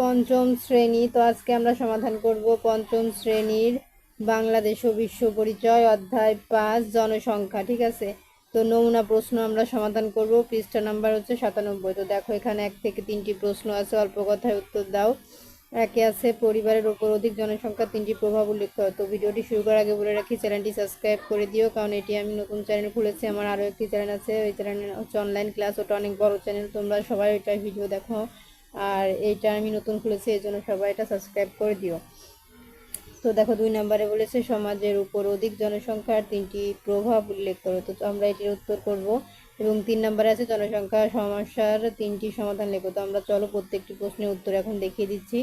পঞ্চম শ্রেণি। তো আজকে আমরা সমাধান করব পঞ্চম শ্রেণির বাংলাদেশ ও বিশ্ব পরিচয় অধ্যায় পাঁচ, জনসংখ্যা, ঠিক আছে? তো নমুনা প্রশ্ন আমরা সমাধান করব, পৃষ্ঠা নাম্বার হচ্ছে সাতানব্বই। তো দেখো, এখানে এক থেকে তিনটি প্রশ্ন আছে, অল্প কথায় উত্তর দাও। একে আছে, পরিবারের ওপর অধিক জনসংখ্যা, তিনটি প্রভাব উল্লেখ করো। তো ভিডিওটি শুরু করার আগে বলে রাখি, চ্যানেলটি সাবস্ক্রাইব করে দিও, কারণ এটি আমি নতুন চ্যানেল খুলেছি, আমার আরও একটি চ্যানেল আছে, ওই চ্যানেল হচ্ছে অনলাইন ক্লাস ওটা অনেক বড় চ্যানেল, তোমরা সবাই ওইটা ভিডিও দেখো। আর এইটা আমি নতুন খুলেছি এই জন্য সবাই এটা সাবস্ক্রাইব করে দিও। তো দেখো, দুই নম্বরে বলেছে, সমাজের উপর অধিক জনসংখ্যার তিনটি প্রভাব উল্লেখ করো। তো আমরা এটির উত্তর করব এবং তিন নম্বরে আছে, জনসংখ্যা সমস্যার তিনটি সমাধান লেখো। তো আমরা চলো প্রত্যেকটি প্রশ্নের উত্তর এখন দেখিয়ে দিচ্ছি।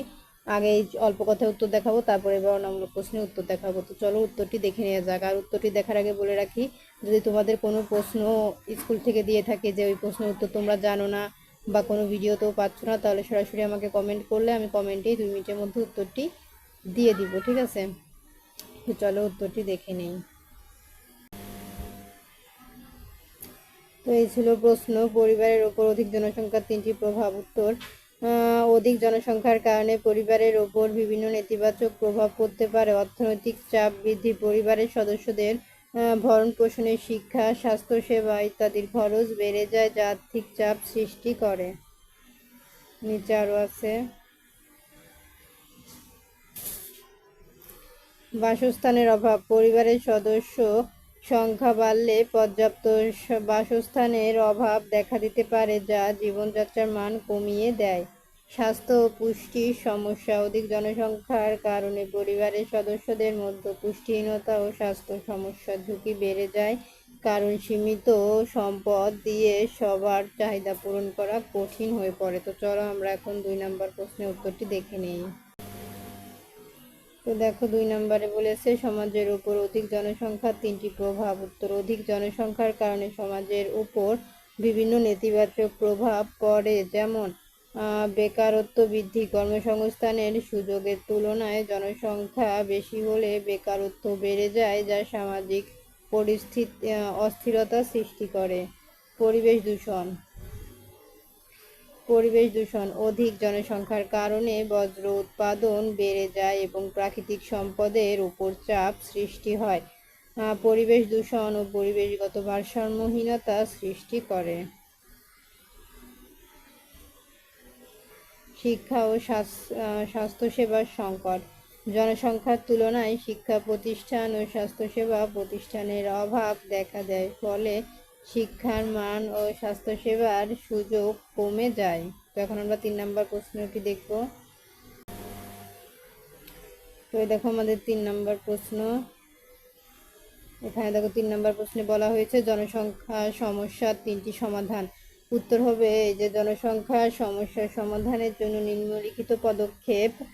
আগে অল্প কথায় উত্তর দেখাবো, তারপরে বর্ণামূলক প্রশ্নের উত্তর দেখাবো। তো চলো উত্তরটি দেখে নেওয়া যাক। আর উত্তরটি দেখার আগে বলে রাখি, যদি তোমাদের কোনো প্রশ্ন স্কুল থেকে দিয়ে থাকে যে ওই প্রশ্নের উত্তর তোমরা জানো না বা কোনো ভিডিওতেও পাচ্ছ না, তাহলে সরাসরি আমাকে কমেন্ট করলে আমি কমেন্টেই দুই মিনিটের মধ্যে উত্তরটি দিয়ে দিব, ঠিক আছে? তো চলো উত্তরটি দেখে নেই। তো এই ছিল প্রশ্ন, পরিবারের ওপর অধিক জনসংখ্যার তিনটি প্রভাব উত্তর। অধিক জনসংখ্যার কারণে পরিবারের ওপর বিভিন্ন নেতিবাচক প্রভাব পড়তে পারে। অর্থনৈতিক চাপ বৃদ্ধি, পরিবারের সদস্যদের ভরণ পোষণের শিক্ষা, স্বাস্থ্যসেবা ইত্যাদির খরচ বেড়ে যায় যা আর্থিক চাপ সৃষ্টি করে। নিচে আরও আছে। বাসস্থানের অভাব। পরিবারের সদস্য সংখ্যা বাড়লে পর্যাপ্ত বাসস্থানের অভাব দেখা দিতে পারে যা জীবনযাত্রার মান কমিয়ে দেয়। স্বাস্থ্য ও পুষ্টির সমস্যা অধিক জনসংখ্যার কারণে পরিবারের সদস্যদের মধ্যে পুষ্টিহীনতা ও স্বাস্থ্য সমস্যার ঝুঁকি বেড়ে যায়। কারণ সীমিত সম্পদ দিয়ে সবার চাহিদা পূরণ করা কঠিন হয়ে পড়ে। তো চলো আমরা এখন দুই নম্বর প্রশ্নের উত্তরটি দেখে নিই। তো দেখো, দুই নম্বরে বলেছে, সমাজের উপর অধিক জনসংখ্যার তিনটি প্রভাব। উত্তর, অধিক জনসংখ্যার কারণে সমাজের উপর বিভিন্ন নেতিবাচক প্রভাব পড়ে। যেমন বেকারত্ব বৃদ্ধি কর্মসংস্থানের সুযোগের তুলনায় জনসংখ্যা বেশি হলে বেকারত্ব বেড়ে যায়, যা সামাজিক পরিস্থিতি অস্থিরতা সৃষ্টি করে। পরিবেশ দূষণ। পরিবেশ দূষণ অধিক জনসংখ্যার কারণে বজ্র উৎপাদন বেড়ে যায় এবং প্রাকৃতিক সম্পদের উপর চাপ সৃষ্টি হয়। পরিবেশ দূষণ ও পরিবেশগত ভারসাম্যহীনতা সৃষ্টি করে। শিক্ষা ও স্বাস্থ্যসেবার সংকট। জনসংখ্যার তুলনায় শিক্ষা প্রতিষ্ঠান ও স্বাস্থ্যসেবা প্রতিষ্ঠানের অভাব দেখা দেয়, ফলে শিক্ষার মান ও স্বাস্থ্যসেবার সুযোগ কমে যায়। তো এখন আমরা তিন নম্বর প্রশ্নটি দেখব? তো দেখো আমাদের তিন নম্বর প্রশ্ন। এখানে দেখো তিন নম্বর প্রশ্নে বলা হয়েছে, জনসংখ্যা সমস্যার তিনটি সমাধান। উত্তর হবে যে জনসংখ্যার সমস্যার সমাধানের জন্য নিম্নলিখিত পদক্ষেপগুলো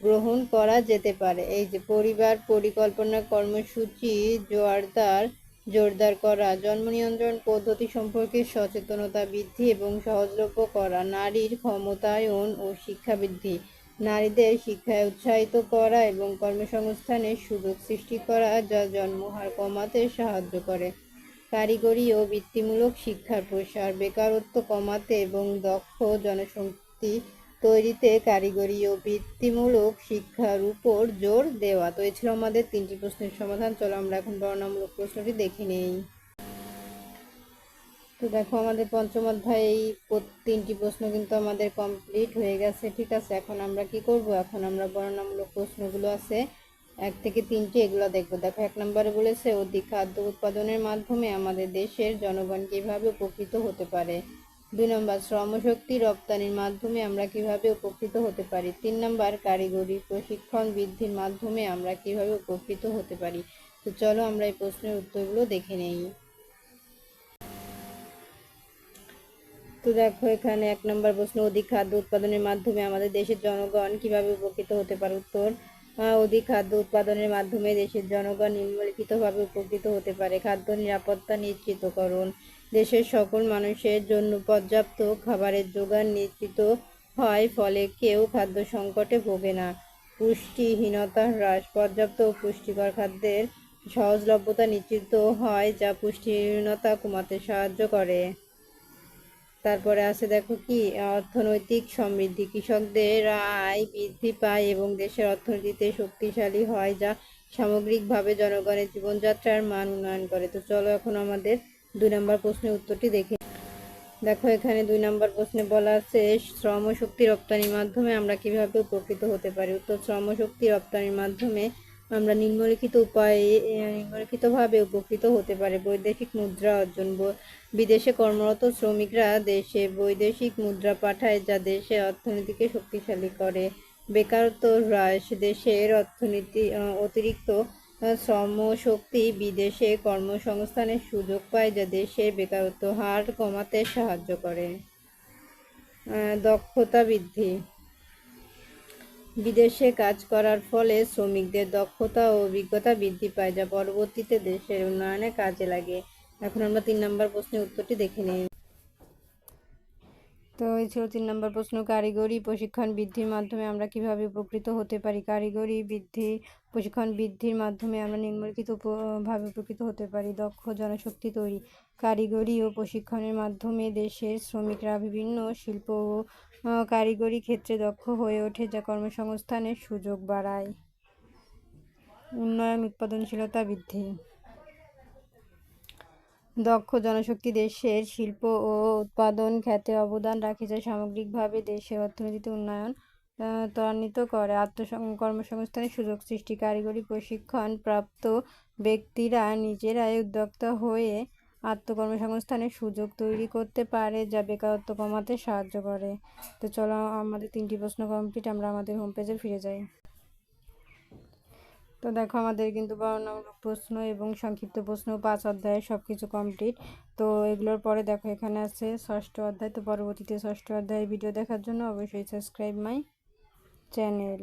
গ্রহণ করা যেতে পারে। এই যে পরিবার পরিকল্পনা কর্মসূচি, জোয়ারদার, জোরদার করা, জন্ম নিয়ন্ত্রণ পদ্ধতি সম্পর্কে সচেতনতা বৃদ্ধি এবং সহজলভ্য করা, নারীর ক্ষমতায়ন ও শিক্ষা বৃদ্ধি, নারীদের শিক্ষায় উৎসাহিত করা এবং কর্মসংস্থানের সুযোগ সৃষ্টি করা, যা জন্মহার কমাতে সাহায্য করে। কারিগরি ও বৃত্তিমূলক শিক্ষার প্রসার, বেকারত্ব কমাতে এবং দক্ষ জনশক্তি তৈরিতে কারিগরি ও বৃত্তিমূলক শিক্ষার উপর জোর দেওয়া। তো এই ছিল আমাদের তিনটি প্রশ্নের সমাধান। চলো আমরা এখন বর্ণামূলক প্রশ্নটি দেখে নেই। তো, দেখো আমাদের পঞ্চম অধ্যায়ে এই তিনটি প্রশ্ন কিন্তু আমাদের কমপ্লিট হয়ে গেছে। ঠিক আছে, এখন আমরা কি করব? এখন আমরা বর্ণনামূলক প্রশ্নগুলো আছে। এক থেকে তিনটি এগুলো দেখব। দেখো, এক নম্বরে বলেছে, অধিক খাদ্য উৎপাদনের মাধ্যমে আমাদের দেশের জনগণ কীভাবে উপকৃত হতে পারে? দুই নম্বর, শ্রমশক্তি রপ্তানির মাধ্যমে আমরা কীভাবে উপকৃত হতে পারি? তিন নম্বর, কারিগরি প্রশিক্ষণ বৃদ্ধির মাধ্যমে আমরা কীভাবে উপকৃত হতে পারি? তো চলো আমরা এই প্রশ্নের উত্তরগুলো দেখে নেই। তো দেখো, এখানে এক নম্বর প্রশ্ন, অধিক খাদ্য উৎপাদনের মাধ্যমে আমাদের দেশের জনগণ কীভাবে উপকৃত হতে পারে? উত্তর অধিক খাদ্য উৎপাদনের মাধ্যমে দেশের জনগণ নিম্নলিখিতভাবে উপকৃত হতে পারে। খাদ্য নিরাপত্তা নিশ্চিতকরণ, দেশের সকল মানুষের জন্য পর্যাপ্ত খাবারের যোগান নিশ্চিত হয়, ফলে কেউ খাদ্য সংকটে ভোগে না। পুষ্টিহীনতা হ্রাস, পর্যাপ্ত পুষ্টিকর খাদ্যের সহজলভ্যতা নিশ্চিত হয়, যা পুষ্টিহীনতা কমাতে সাহায্য করে। তারপরে আছে দেখো কি, অর্থনৈতিক সমৃদ্ধি। কৃষকদের আয় বৃদ্ধি পায় এবং দেশের অর্থনীতিতে শক্তিশালী হয় যা সামগ্রিকভাবে জনগণের জীবনযাত্রার মান উন্নয়ন করে। তো চলো এখন আমাদের দুই নম্বর প্রশ্নের উত্তরটি দেখে দেখো, এখানে দুই নম্বর প্রশ্নে বলা আছে, শ্রম শক্তি রপ্তানির মাধ্যমে আমরা কীভাবে উপকৃত হতে পারি? উত্তর, শ্রম শক্তি রপ্তানির মাধ্যমে আমরা নিম্নলিখিত উপায়ে নিম্নলিখিতভাবে উপকৃত হতে পারে। বৈদেশিক মুদ্রা অর্জন বিদেশে কর্মরত শ্রমিকরা দেশে বৈদেশিক মুদ্রা পাঠায় যা দেশের অর্থনীতিকে শক্তিশালী করে। বেকারত্ব হ্রাস, দেশের অর্থনীতি অতিরিক্ত শ্রমশক্তি বিদেশে কর্মসংস্থানের সুযোগ পায় যা দেশের বেকারত্ব হার কমাতে সাহায্য করে। দক্ষতা বৃদ্ধি। বিদেশে কাজ করার ফলে শ্রমিকদের দক্ষতা ও অভিজ্ঞতা বৃদ্ধি পায়, যা পরবর্তীতে দেশের উন্নয়নে কাজে লাগে। এখন আমরা তিন নম্বর প্রশ্নের উত্তরটি দেখে নিই। তো এই ছিল তিন নম্বর প্রশ্ন, কারিগরি প্রশিক্ষণ বৃদ্ধির মাধ্যমে আমরা কীভাবে উপকৃত হতে পারি? কারিগরি বৃদ্ধি, প্রশিক্ষণ বৃদ্ধির মাধ্যমে আমরা নিম্নলিখিত ভাবে উপকৃত হতে পারি। দক্ষ জনশক্তি তৈরি। কারিগরি ও প্রশিক্ষণের মাধ্যমে দেশের শ্রমিকরা বিভিন্ন শিল্প ও কারিগরি ক্ষেত্রে দক্ষ হয়ে ওঠে যা কর্মসংস্থানের সুযোগ বাড়ায়। উন্নয়ন, উৎপাদনশীলতা বৃদ্ধি। দক্ষ জনশক্তি দেশের শিল্প ও উৎপাদন খাতে অবদান রাখে যা সামগ্রিকভাবে দেশের অর্থনীতিতে উন্নয়ন ত্বরান্বিত করে। আত্মসং, কর্মসংস্থানের সুযোগ সৃষ্টি। কারিগরি প্রশিক্ষণ প্রাপ্ত ব্যক্তিরা নিজেরাই উদ্যোক্তা হয়ে আত্মকর্মসংস্থানের সুযোগ তৈরি করতে পারে যা বেকারত্ব কমাতে সাহায্য করে। তো চলো, আমাদের তিনটি প্রশ্ন কমপ্লিট আমরা আমাদের হোম পেজে ফিরে যাই। তো দেখো আমাদের কিন্তু বর্ণনামূলক প্রশ্ন এবং সংক্ষিপ্ত প্রশ্ন, পাঁচ অধ্যায়ে সব কিছু কমপ্লিট তো এগুলোর পরে দেখো এখানে আছে ষষ্ঠ অধ্যায়। তো পরবর্তীতে ষষ্ঠ অধ্যায়ের ভিডিও দেখার জন্য অবশ্যই সাবস্ক্রাইব মাই চ্যানেল